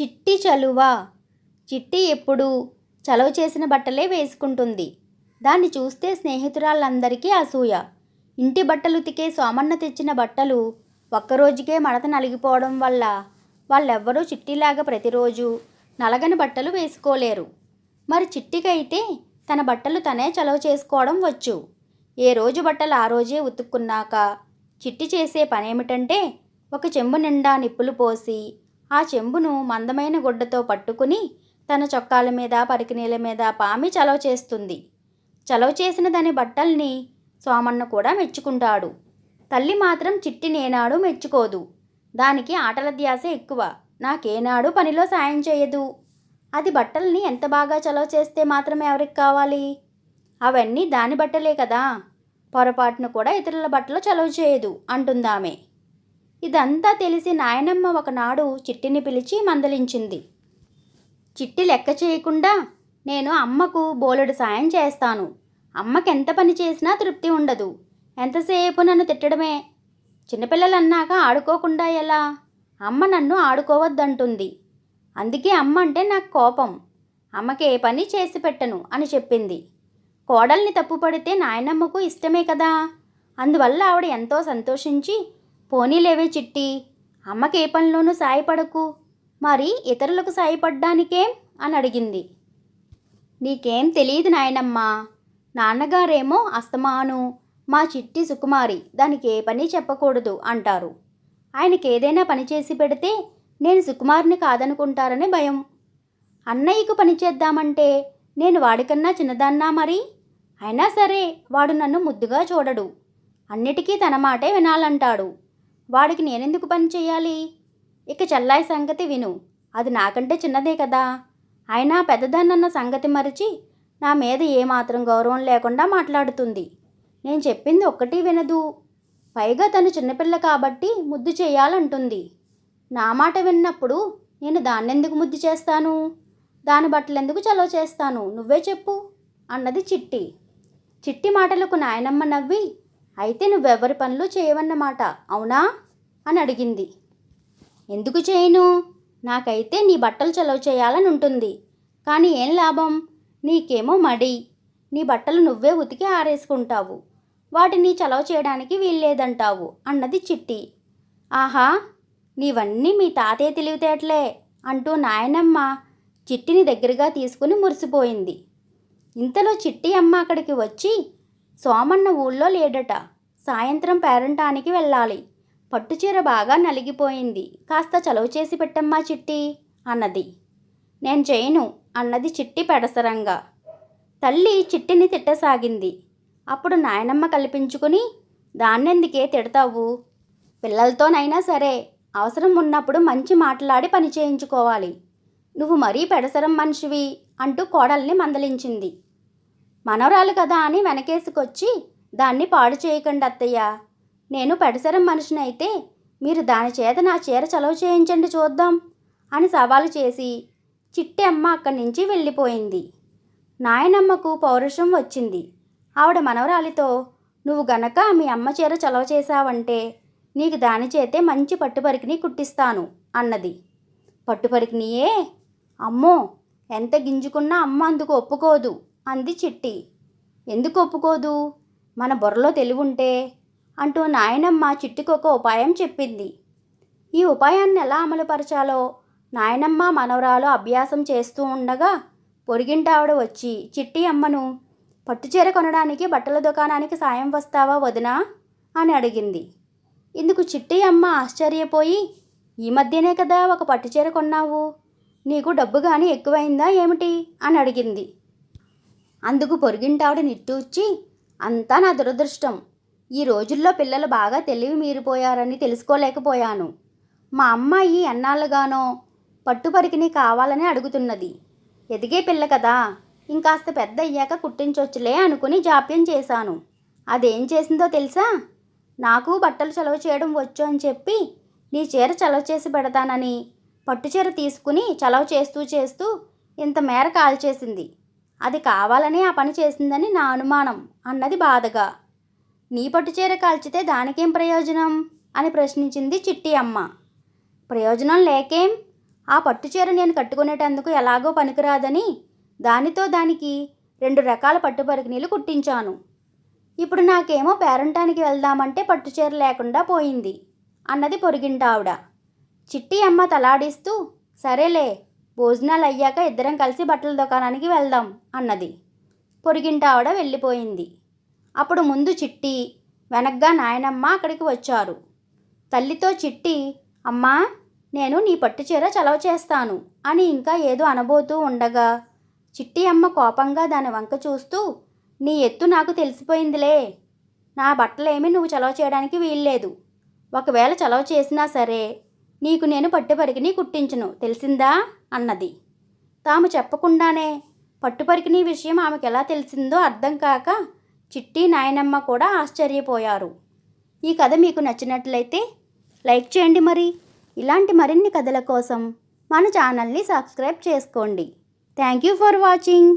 చిట్టి చలువ? చిట్టి ఎప్పుడు? చలవ చేసిన బట్టలే వేసుకుంటుంది. దాన్ని చూస్తే స్నేహితురాళ్ళందరికీ అసూయ. ఇంటి బట్టలు ఉతికే సోమన్న తెచ్చిన బట్టలు ఒక్కరోజుకే మడత నలిగిపోవడం వల్ల వాళ్ళెవ్వరూ చిట్టిలాగా ప్రతిరోజు నలగని బట్టలు వేసుకోలేరు. మరి చిట్టికైతే తన బట్టలు తనే చలవ చేసుకోవడం వచ్చు. ఏ రోజు బట్టలు ఆ రోజే ఉతుక్కున్నాక చిట్టి చేసే పనేమిటంటే ఒక చెంబు నిండా నిప్పులు పోసి ఆ చెంబును మందమైన గుడ్డతో పట్టుకుని తన చొక్కాల మీద పరికినీల మీద పామి చలవ చేస్తుంది. చలవ చేసిన దాని బట్టల్ని సోమన్న కూడా మెచ్చుకుంటాడు. తల్లి మాత్రం చిట్టి నేనాడు మెచ్చుకోదు. దానికి ఆటల ధ్యాస ఎక్కువ. నాకేనాడు పనిలో సాయం చేయదు. అది బట్టల్ని ఎంత బాగా చలవ చేస్తే మాత్రం ఎవరికి కావాలి? అవన్నీ దాని బట్టలే కదా. పొరపాటును కూడా ఇతరుల బట్టలు చలవ చేయదు అంటుందామే. ఇదంతా తెలిసి నాయనమ్మ ఒకనాడు చిట్టిని పిలిచి మందలించింది. చిట్టి లెక్క చేయకుండా నేను అమ్మకు బోలెడు సాయం చేస్తాను. అమ్మకి ఎంత పని చేసినా తృప్తి ఉండదు. ఎంతసేపు నన్ను తిట్టడమే? చిన్నపిల్లలు అన్నాక ఆడుకోకుండా ఎలా? అమ్మ నన్ను ఆడుకోవద్దంటుంది. అందుకే అమ్మ అంటే నాకు కోపం. అమ్మకి ఏ పని చేసి పెట్టను అని చెప్పింది. కోడల్ని తప్పుపడితే నాయనమ్మకు ఇష్టమే కదా? అందువల్ల ఆవిడ ఎంతో సంతోషించి పోనీలేవే చిట్టి. అమ్మకి ఏ పనిలోనూ సాయపడకు. మరి ఇతరులకు సాయపడ్డానికేం? అని అడిగింది. నీకేం తెలియదు నాయనమ్మా. నాన్నగారేమో అస్తమాను. మా చిట్టి సుకుమారి దానికి ఏ పని చెప్పకూడదు అంటారు. ఆయనకి ఏదైనా పని చేసి పెడితే నేను సుకుమారిని కాదనుకుంటారని భయం. అన్నయ్యకు పని చేద్దామంటే నేను వాడికన్నా చిన్నదాన్నా మరి? అయినా సరే వాడు నన్ను ముద్దుగా చూడడు. అన్నిటికీ తన మాటే వినాలంటాడు. వాడికి నేనెందుకు పని చేయాలి? ఇక చెల్లాయి సంగతి విను. అది నాకంటే చిన్నదే కదా. అయినా పెద్దదాన్నన్న సంగతి మరిచి నా మీద ఏమాత్రం గౌరవం లేకుండా మాట్లాడుతుంది. నేను చెప్పింది ఒక్కటి వినదు. పైగా తను చిన్నపిల్ల కాబట్టి ముద్దు చేయాలంటుంది. నా మాట విన్నప్పుడు నేను దాన్నెందుకు ముద్దు చేస్తాను? దాని బట్టలు ఎందుకు చలవ చేస్తాను? నువ్వే చెప్పు అన్నది చిట్టి. చిట్టి మాటలకు నాయనమ్మ నవ్వి అయితే నువ్వెవరి పనులు చేయవన్నమాట అవునా? అని అడిగింది. ఎందుకు చేయను? నాకైతే నీ బట్టలు చలవ చేయాలని ఉంటుంది. కానీ ఏం లాభం? నీకేమో మడి. నీ బట్టలు నువ్వే ఉతికి ఆరేసుకుంటావు. వాటిని చలవ చేయడానికి వీల్లేదంటావు అన్నది చిట్టి. ఆహా! నీవన్నీ మీ తాతయ్య తెలివితేటలే అంటూ నాయనమ్మ చిట్టిని దగ్గరగా తీసుకుని మురిసిపోయింది. ఇంతలో చిట్టి అమ్మ అక్కడికి వచ్చి సోమన్న ఊళ్ళో లేడట. సాయంత్రం పేరంటానికి వెళ్ళాలి. పట్టుచీర బాగా నలిగిపోయింది. కాస్త చలువ చేసి పెట్టమ్మా చిట్టి అన్నది. నేను చేయను అన్నది చిట్టి పెడసరంగా. తల్లి చిట్టిని తిట్టసాగింది. అప్పుడు నాయనమ్మ కల్పించుకుని దాన్నెందుకే తిడతావు? పిల్లలతోనైనా సరే అవసరం ఉన్నప్పుడు మంచి మాట్లాడి పని చేయించుకోవాలి. నువ్వు మరీ పెడసరం మనిషివి అంటూ కోడల్ని మందలించింది. మనవరాలు కదా అని వెనకేసుకొచ్చి దాన్ని పాడు చేయకండి అత్తయ్య నేను పెడసరం మనిషినైతే మీరు దాని చేత నా చీర చలవ చేయించండి చూద్దాం అని సవాలు చేసి చిట్టి అమ్మ అక్కడి నుంచి వెళ్ళిపోయింది. నాయనమ్మకు పౌరుషం వచ్చింది. ఆవిడ మనవరాలితో నువ్వు గనక మీ అమ్మ చీర చలవ చేశావంటే నీకు దాని చేతే మంచి పట్టుపరికిని కుట్టిస్తాను అన్నది. పట్టుపరికినియే అమ్మో! ఎంత గింజుకున్నా అమ్మ అందుకు ఒప్పుకోదు అంది చిట్టి. ఎందుకు ఒప్పుకోదు? మన బుర్రలో తెలివుంటే అంటూ నాయనమ్మ చిట్టికి ఒక ఉపాయం చెప్పింది. ఈ ఉపాయాన్ని ఎలా అమలుపరచాలో నాయనమ్మ మనవరాలు అభ్యాసం చేస్తూ ఉండగా పొరిగింటావిడ వచ్చి చిట్టి అమ్మను పట్టుచీర కొనడానికి బట్టల దుకాణానికి సాయం వస్తావా వదినా అని అడిగింది. ఇందుకు చిట్టి అమ్మ ఆశ్చర్యపోయి ఈ మధ్యనే కదా ఒక పట్టుచీర కొన్నావు నీకు డబ్బు కానీ ఎక్కువైందా ఏమిటి అని అడిగింది. అందుకు పొరిగింటావిడ నిట్టూర్చి అంతా నా దురదృష్టం. ఈ రోజుల్లో పిల్లలు బాగా తెలివి మీరిపోయారని తెలుసుకోలేకపోయాను. మా అమ్మాయి ఎన్నాళ్ళుగానో పట్టుపరికిని కావాలని అడుగుతున్నది. ఎదిగే పిల్ల కదా ఇంకాస్త పెద్ద అయ్యాక కుట్టించొచ్చులే అనుకుని జాప్యం చేశాను. అదేం చేసిందో తెలుసా? నాకు బట్టలు చలవ చేయడం వచ్చు అని చెప్పి నీ చీర చలవ చేసి పెడతానని పట్టుచీర తీసుకుని చలవ చేస్తూ చేస్తూ ఇంత మేర కాల్చేసింది. అది కావాలని ఆ పని చేసిందని నా అనుమానం అన్నది బాధగా నీ పట్టుచీర కాల్చితే దానికేం ప్రయోజనం? అని ప్రశ్నించింది చిట్టి అమ్మ. ప్రయోజనం లేకేం? ఆ పట్టుచీర నేను కట్టుకునేటందుకు ఎలాగో పనికిరాదని దానితో దానికి రెండు రకాల పట్టు పరికిణీలు కుట్టించాను. ఇప్పుడు నాకేమో పేరంటానికి వెళ్దామంటే పట్టుచీర లేకుండా పోయింది అన్నది పొరిగింటావిడ. చిట్టి అమ్మ తలాడిస్తూ సరేలే భోజనాలు అయ్యాక ఇద్దరం కలిసి బట్టల దుకాణానికి వెళ్దాం అన్నది. పొరిగింటావిడ వెళ్ళిపోయింది. అప్పుడు ముందు చిట్టి వెనగ్గా నాయనమ్మ అక్కడికి వచ్చారు. తల్లితో చిట్టి అమ్మా నేను నీ పట్టు చీర చలవ చేస్తాను అని ఇంకా ఏదో అనబోతూ ఉండగా చిట్టి అమ్మ కోపంగా దాని వంక చూస్తూ నీ ఎత్తు నాకు తెలిసిపోయిందిలే. నా బట్టలేమీ నువ్వు చలవ చేయడానికి వీల్లేదు. ఒకవేళ చలవ చేసినా సరే నీకు నేను పట్టుపరికిని కుట్టించును తెలిసిందా? అన్నది. తాము చెప్పకుండానే పట్టుపరికిని విషయం ఆమెకు ఎలా తెలిసిందో అర్థం కాక చిట్టి నాయనమ్మ కూడా ఆశ్చర్యపోయారు. ఈ కథ మీకు నచ్చినట్లయితే లైక్ చేయండి మరి. ఇలాంటి మరిన్ని కథల కోసం మన ఛానల్ని సబ్స్క్రైబ్ చేసుకోండి. Thank you for watching.